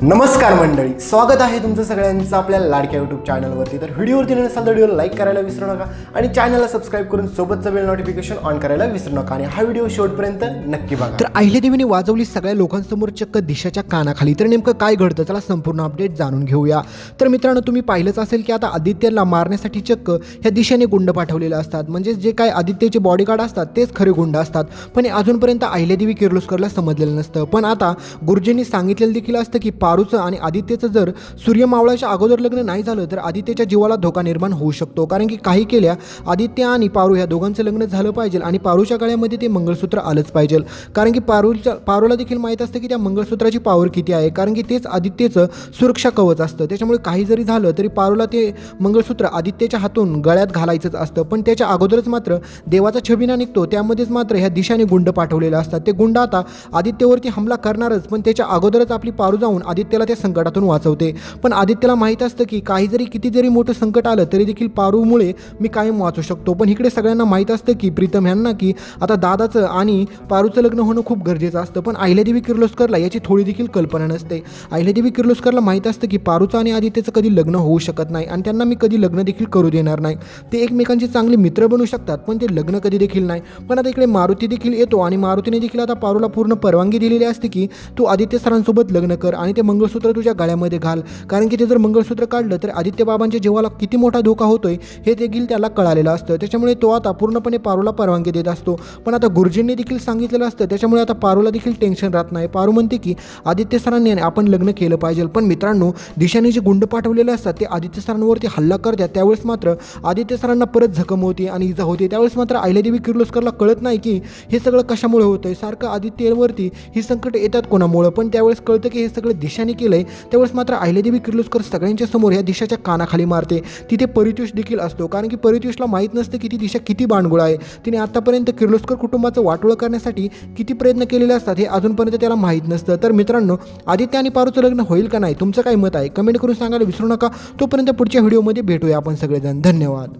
नमस्कार मंडळी स्वागत आहे तुमचं सगळ्यांचं आपल्या लाडक्या यूट्यूब चॅनलवरती तर व्हिडिओवरती नसाल तर व्हिडिओ लाईक करायला विसरू नका आणि चॅनलला सबस्क्राईब करून सोबतचं बेल नोटिफिकेशन ऑन करायला विसरू नका. आणि हा व्हिडिओ शेवटपर्यंत नक्की बघा. तर अहिल्यादेवीने वाजवली सगळ्या लोकांसमोर चक्क दिशाच्या कानाखाली. तर नेमकं काय घडतं चला संपूर्ण अपडेट जाणून घेऊया. तर मित्रांनो तुम्ही पाहिलंच असेल की आता आदित्यला मारण्यासाठी चक्क ह्या दिशेने गुंड पाठवलेले असतात. म्हणजे जे काय आदित्यचे बॉडीगार्ड असतात तेच खरे गुंड असतात. पण अजूनपर्यंत अहिल्यादेवी किर्लोस्करला समजलेलं नसतं. पण आता गुरुजींनी सांगितलेलं देखील असतं की पारूचं आणि आदित्यचं जर सूर्यमावळाच्या अगोदर लग्न नाही झालं तर आदित्यच्या जीवाला धोका निर्माण होऊ शकतो. कारण की काही केल्या आदित्य आणि पारू ह्या दोघांचं लग्न झालं पाहिजे आणि पारूच्या गळ्यामध्ये ते मंगळसूत्र आलंच पाहिजे. कारण की पारूच्या पारूला देखील माहीत असतं की त्या मंगळसूत्राची पावर किती आहे. कारण की तेच आदित्यचं सुरक्षा कवच असतं. त्याच्यामुळे काही जरी झालं तरी पारूला ते मंगळसूत्र आदित्यच्या हातून गळ्यात घालायचंच असतं. पण त्याच्या अगोदरच मात्र देवाचा छबिना निघतो. त्यामध्येच मात्र ह्या दिशाने गुंड पाठवलेलं असतात. ते गुंड आता आदित्यवरती हमला करणारच पण त्याच्या अगोदरच आपली पारू जाऊन आदित्यला त्या संकटातून वाचवते. पण आदित्यला माहीत असतं की काही जरी किती जरी मोठं संकट आलं तरी देखील पारूमुळे मी कायम वाचू शकतो. पण इकडे सगळ्यांना माहीत असतं की प्रीतम ह्यांना की आता दादाचं आणि पारूचं लग्न होणं खूप गरजेचं असतं. पण अहिल्यादेवी किर्लोस्करला याची थोडी देखील कल्पना नसते. अहिल्यादेवी किर्लोस्करला माहीत असतं की पारूचं आणि आदित्यचं कधी लग्न होऊ शकत नाही आणि त्यांना मी कधी लग्न देखील करू देणार नाही. ते एकमेकांचे चांगले मित्र बनू शकतात पण ते लग्न कधी देखील नाही. पण आता इकडे मारुती देखील येतो आणि मारुतीने देखील आता पारूला पूर्ण परवानगी दिलेली असते की तू आदित्य सरांसोबत लग्न कर आणि ते मंगळसूत्र तुझ्या गळ्यामध्ये घाल. कारण की ते जर मंगळसूत्र काढलं तर आदित्य बाबांच्या जीवाला किती मोठा धोका होतोय हे देखील त्याला कळालेलं असतं. त्याच्यामुळे तो आता पूर्णपणे पारूला परवानगी देत असतो. पण आता गुरुजींनी देखील सांगितलेलं असतं. त्याच्यामुळे आता पारूला देखील टेन्शन राहत नाही. पारू म्हणते की आदित्य सरांनी आपण लग्न केलं पाहिजे. पण मित्रांनो दिशाने जे गुंड पाठवलेले असतात ते आदित्य सरांवरती हल्ला करतात. त्यावेळेस मात्र आदित्य सरांना परत जखम होते आणि इजा होते. त्यावेळेस मात्र अहिल्यादेवी किर्लोस्करला कळत नाही की हे सगळं कशामुळे होतंय? सारखं आदित्यवरती ही संकट येतात कोणामुळं? पण त्यावेळेस कळतं की हे सगळं दिशा दिशाने केलंय त्यावेळेस मात्र अहिल्यादेवी किर्लोस्कर सगळ्यांच्या समोर या दिशाच्या कानाखाली मारते. तिथे परितोष देखील असतो कारण की परितोषला माहीत नसतं की ती दिशा किती बाणगुळ आहे. तिने आतापर्यंत किर्लोस्कर कुटुंबाचं वाटोळं करण्यासाठी किती प्रयत्न केलेले असतात हे अजूनपर्यंत त्याला माहीत नसतं. तर मित्रांनो आदित्य आणि पारूचं लग्न होईल का नाही तुमचं काय मत आहे? कमेंट करून सांगायला विसरू नका. तोपर्यंत पुढच्या व्हिडिओमध्ये भेटूया आपण सगळेजण. धन्यवाद.